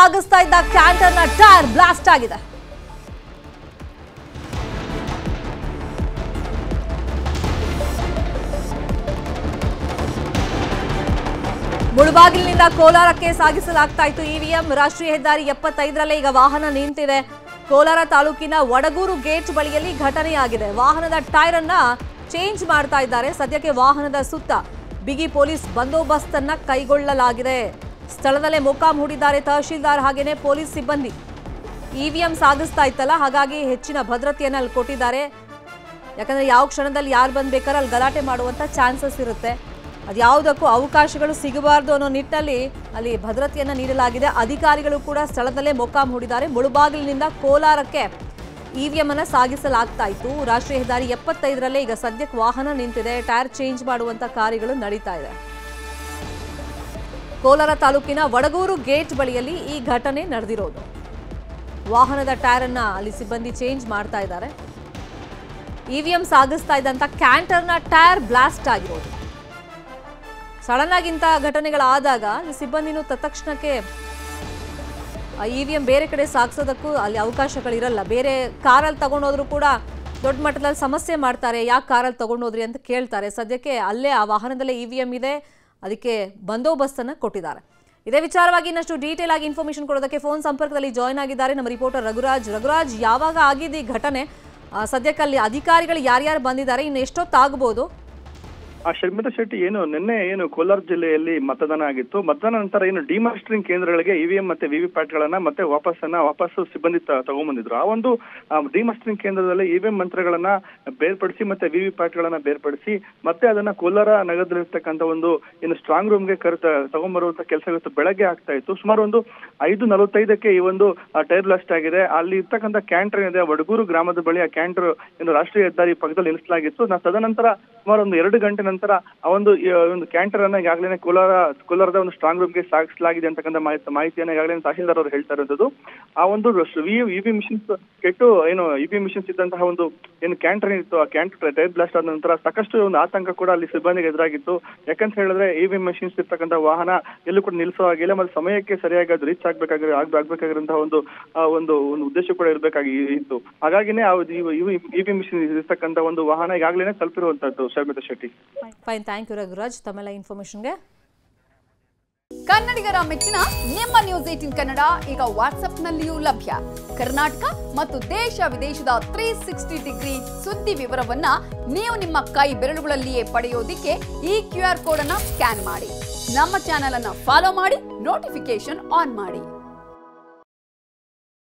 ಸಾಗಿಸ್ತಾ ಇದ್ದ ಕ್ಯಾಂಟರ್ನ tyre blast ಆಗಿದೆ. ಮುಳುಬಾಗಿಲಿನಿಂದ ಕೋಲಾರಕ್ಕೆ ಸಾಗಿಸಲಾಗ್ತಾ ಇತ್ತು ಇವಿಎಂ. ರಾಷ್ಟ್ರೀಯ ಹೆದ್ದಾರಿ ಎಪ್ಪತ್ತೈದರಲ್ಲೇ ಈಗ ವಾಹನ ನಿಂತಿದೆ. ಕೋಲಾರ ತಾಲೂಕಿನ ವಡಗೂರು ಗೇಟ್ ಬಳಿಯಲ್ಲಿ ಘಟನೆಯಾಗಿದೆ. ವಾಹನದ ಟೈರ್ ಅನ್ನ ಚೇಂಜ್ ಮಾಡ್ತಾ ಇದ್ದಾರೆ. ಸದ್ಯಕ್ಕೆ ವಾಹನದ ಸುತ್ತ ಬಿಗಿ ಪೊಲೀಸ್ ಬಂದೋಬಸ್ತ್ ಅನ್ನ ಕೈಗೊಳ್ಳಲಾಗಿದೆ. ಸ್ಥಳದಲ್ಲೇ ಮೊಕ್ಕಾಂ ಹೂಡಿದ್ದಾರೆ ತಹಶೀಲ್ದಾರ್ ಹಾಗೇನೆ ಪೊಲೀಸ್ ಸಿಬ್ಬಂದಿ. ಇವಿಎಂ ಸಾಧಿಸ್ತಾ ಇತ್ತಲ್ಲ, ಹಾಗಾಗಿ ಹೆಚ್ಚಿನ ಭದ್ರತೆಯನ್ನು ಅಲ್ಲಿ ಕೊಟ್ಟಿದ್ದಾರೆ. ಯಾಕಂದ್ರೆ ಯಾವ ಕ್ಷಣದಲ್ಲಿ ಯಾರು ಬಂದ್ ಬೇಕಾದ್ರೆ ಅಲ್ಲಿ ಗಲಾಟೆ ಮಾಡುವಂತ ಚಾನ್ಸಸ್ ಇರುತ್ತೆ. ಅದ್ಯಾವುದಕ್ಕೂ ಅವಕಾಶಗಳು ಸಿಗಬಾರ್ದು ಅನ್ನೋ ನಿಟ್ಟಿನಲ್ಲಿ ಅಲ್ಲಿ ಭದ್ರತೆಯನ್ನು ನೀಡಲಾಗಿದೆ. ಅಧಿಕಾರಿಗಳು ಕೂಡ ಸ್ಥಳದಲ್ಲೇ ಮೊಕ್ಕಾಂ ಹೂಡಿದ್ದಾರೆ ಮುಳುಬಾಗಿಲಿನಿಂದ ಕೋಲಾರಕ್ಕೆ ಇವಿಎಂ ಅನ್ನು ಸಾಗಿಸಲಾಗ್ತಾ ಇತ್ತು. ರಾಷ್ಟ್ರೀಯ ಹೆದ್ದಾರಿ ಎಪ್ಪತ್ತೈದರಲ್ಲೇ ಈಗ ಸದ್ಯಕ್ಕೆ ವಾಹನ ನಿಂತಿದೆ. ಟೈರ್ ಚೇಂಜ್ ಮಾಡುವಂತ ಕಾರ್ಯಗಳು ನಡೀತಾ ಇದೆ. ಕೋಲಾರ ತಾಲೂಕಿನ ವಡಗೂರು ಗೇಟ್ ಬಳಿಯಲ್ಲಿ ಈ ಘಟನೆ ನಡೆದಿರೋದು. ವಾಹನದ ಟೈರ್ ಅನ್ನ ಅಲ್ಲಿ ಸಿಬ್ಬಂದಿ ಚೇಂಜ್ ಮಾಡ್ತಾ ಇದ್ದಾರೆ. ಇವಿಎಂ ಸಾಗಿಸ್ತಾ ಇದ್ದಂತ ಕ್ಯಾಂಟರ್ನ ಟೈರ್ ಬ್ಲಾಸ್ಟ್ ಆಗಿರೋದು. ಸಡನ್ ಆಗಿ ಇಂತಹ ಘಟನೆಗಳಾದಾಗ ಸಿಬ್ಬಂದಿನೂ ತತ್ಕ್ಷಣಕ್ಕೆ ಇವಿಎಂ ಬೇರೆ ಕಡೆ ಸಾಗಿಸೋದಕ್ಕೂ ಅಲ್ಲಿ ಅವಕಾಶಗಳಿರಲ್ಲ. ಬೇರೆ ಕಾರಲ್ಲಿ ತಗೊಂಡೋದ್ರು ಕೂಡ ದೊಡ್ಡ ಮಟ್ಟದಲ್ಲಿ ಸಮಸ್ಯೆ ಮಾಡ್ತಾರೆ. ಯಾಕೆ ಕಾರಲ್ಲಿ ತಗೊಂಡೋದ್ರಿ ಅಂತ ಕೇಳ್ತಾರೆ. ಸದ್ಯಕ್ಕೆ ಅಲ್ಲೇ ಆ ವಾಹನದಲ್ಲೇ ಇವಿಎಂ ಇದೆ. ಅದಕ್ಕೆ ಬಂದೋಬಸ್ತನ್ನು ಕೊಟ್ಟಿದ್ದಾರೆ. ಇದೇ ವಿಚಾರವಾಗಿ ಇನ್ನಷ್ಟು ಡೀಟೇಲ್ ಆಗಿ ಇನ್ಫಾರ್ಮೇಶನ್ ಕೊಡೋದಕ್ಕೆ ಫೋನ್ ಸಂಪರ್ಕದಲ್ಲಿ ಜಾಯ್ನ್ ಆಗಿದ್ದಾರೆ ನಮ್ಮ ರಿಪೋರ್ಟರ್ ರಘುರಾಜ್. ರಘುರಾಜ್, ಯಾವಾಗ ಆಗಿದೆ ಈ ಘಟನೆ? ಸದ್ಯಕ್ಕೆ ಅಲ್ಲಿ ಅಧಿಕಾರಿಗಳು ಯಾರ್ಯಾರು ಬಂದಿದ್ದಾರೆ? ಇನ್ನು ಎಷ್ಟೊತ್ತಾಗ್ಬೋದು? ಆ ಶರ್ಮಿತಾ ಶೆಟ್ಟಿ ಏನು, ನಿನ್ನೆ ಏನು ಕೋಲಾರ ಜಿಲ್ಲೆಯಲ್ಲಿ ಮತದಾನ ಆಗಿತ್ತು. ಮತದಾನ ನಂತರ ಏನು ಡಿಮಾಸ್ಟರಿಂಗ್ ಕೇಂದ್ರಗಳಿಗೆ ಇವಿಎಂ ಮತ್ತೆ ವಿವಿ ಗಳನ್ನ ಮತ್ತೆ ವಾಪಸ್ಸನ್ನ ವಾಪಸ್ ಸಿಬ್ಬಂದಿ ತಗೊಂಡ್ಬಂದಿದ್ರು ಆ ಒಂದು ಡಿಮಾಸ್ಟರಿಂಗ್ ಕೇಂದ್ರದಲ್ಲಿ ಇವಿಎಂ ಮಂತ್ರಗಳನ್ನ ಬೇರ್ಪಡಿಸಿ ಮತ್ತೆ ವಿವಿ ಗಳನ್ನ ಬೇರ್ಪಡಿಸಿ ಮತ್ತೆ ಅದನ್ನ ಕೋಲಾರ ನಗರದಲ್ಲಿರ್ತಕ್ಕಂಥ ಒಂದು ಏನು ಸ್ಟ್ರಾಂಗ್ ರೂಮ್ಗೆ ಕರೆ ತಗೊಂಡ್ಬರುವಂತ ಕೆಲಸ ಇವತ್ತು ಬೆಳಗ್ಗೆ ಆಗ್ತಾ ಇತ್ತು. ಸುಮಾರು ಒಂದು ಐದು ನಲವತ್ತೈದಕ್ಕೆ ಈ ಒಂದು ಟೈರ್ ಬ್ಲಾಸ್ಟ್ ಆಗಿದೆ. ಅಲ್ಲಿ ಇರ್ತಕ್ಕಂಥ ಕ್ಯಾಂಟರ್ ಇದೆ. ವಡಗೂರು ಗ್ರಾಮದ ಬಳಿ ಆ ಕ್ಯಾಂಟರ್ ಏನು ರಾಷ್ಟ್ರೀಯ ಹೆದ್ದಾರಿ ಪಕ್ಕದಲ್ಲಿ ನಿಲ್ಲಿಸಲಾಗಿತ್ತು ನಾ, ತದನಂತರ ಸುಮಾರು ಒಂದು ಎರಡು ಗಂಟೆ ನಂತರ ಆ ಒಂದು ಒಂದು ಕ್ಯಾಂಟರ್ ಅನ್ನ ಈಗಾಗಲೇ ಕೋಲಾರ, ಕೋಲಾರದ ಒಂದು ಸ್ಟ್ರಾಂಗ್ ರೂಮ್ಗೆ ಸಾಗಿಸಲಾಗಿದೆ ಅಂತಕ್ಕಂಥ ಮಾಹಿತಿ, ಮಾಹಿತಿಯನ್ನು ಈಗಾಗಲೇ ತಹಶೀಲ್ದಾರ್ ಅವರು ಹೇಳ್ತಾ ಇರೋದು ಆ ಒಂದು ಇವಿ ಮಿಷನ್ಸ್ ಕೆಟ್ಟು ಏನು ಇವಿ ಮಿಷನ್ಸ್ ಇದ್ದಂತಹ ಒಂದು, ಏನು ಕ್ಯಾಂಟರ್ ಇತ್ತು ಆ ಕ್ಯಾಂಟರ್ ಟೈರ್ ಬ್ಲಾಸ್ಟ್ ಆದ ನಂತರ ಸಾಕಷ್ಟು ಒಂದು ಆತಂಕ ಕೂಡ ಅಲ್ಲಿ ಸಿಬ್ಬಂದಿಗೆ ಎದುರಾಗಿತ್ತು. ಯಾಕಂತ ಹೇಳಿದ್ರೆ ಇವಿ ಮಿಷನ್ಸ್ ಇರ್ತಕ್ಕಂಥ ವಾಹನ ಎಲ್ಲೂ ಕೂಡ ನಿಲ್ಲಿಸೋ ಆಗಿಲ್ಲ ಮತ್ತೆ ಸಮಯಕ್ಕೆ ಸರಿಯಾಗಿ ಅದು ರೀಚ್ ಆಗ್ಬೇಕಾಗಿ ಆಗ್- ಆಗ್ಬೇಕಾಗಿರುವಂತಹ ಒಂದು ಒಂದು ಒಂದು ಉದ್ದೇಶ ಕೂಡ ಇರಬೇಕಾಗಿ ಇತ್ತು. ಹಾಗಾಗಿನೇ ಇ ಇವಿ ಮಿಷನ್ ಇರ್ತಕ್ಕಂಥ ಒಂದು ವಾಹನ ಈಗಾಗಲೇ ತಲುಪಿರುವಂತದ್ದು Sharmitha Shetty. Fine thank you Raghuraj ತಮ್ಮೆಲ್ಲ ಇನ್ಫಾರ್ಮೇಶನ್ಗೆ ಕನ್ನಡಿಗರ ಮೆಚ್ಚಿನ ನಿಮ್ಮ ನ್ಯೂಸ್ ಏಟಿನ್ ಕನ್ನಡ ಈಗ ವಾಟ್ಸ್ಆಪ್ನಲ್ಲಿಯೂ ಲಭ್ಯ. ಕರ್ನಾಟಕ ಮತ್ತು ದೇಶ ವಿದೇಶದ ತ್ರೀ ಸಿಕ್ಸ್ಟಿ ಡಿಗ್ರಿ ಸುದ್ದಿ ವಿವರವನ್ನ ನೀವು ನಿಮ್ಮ ಕೈ ಬೆರಳುಗಳಲ್ಲಿಯೇ ಪಡೆಯೋದಿಕ್ಕೆ ಈ ಕ್ಯೂ ಆರ್ ಕೋಡ್ ಅನ್ನ ಸ್ಕ್ಯಾನ್ ಮಾಡಿ. ನಮ್ಮ ಚಾನೆಲ್ ಅನ್ನ ಫಾಲೋ ಮಾಡಿ ನೋಟಿಫಿಕೇಶನ್ ಆನ್ ಮಾಡಿ.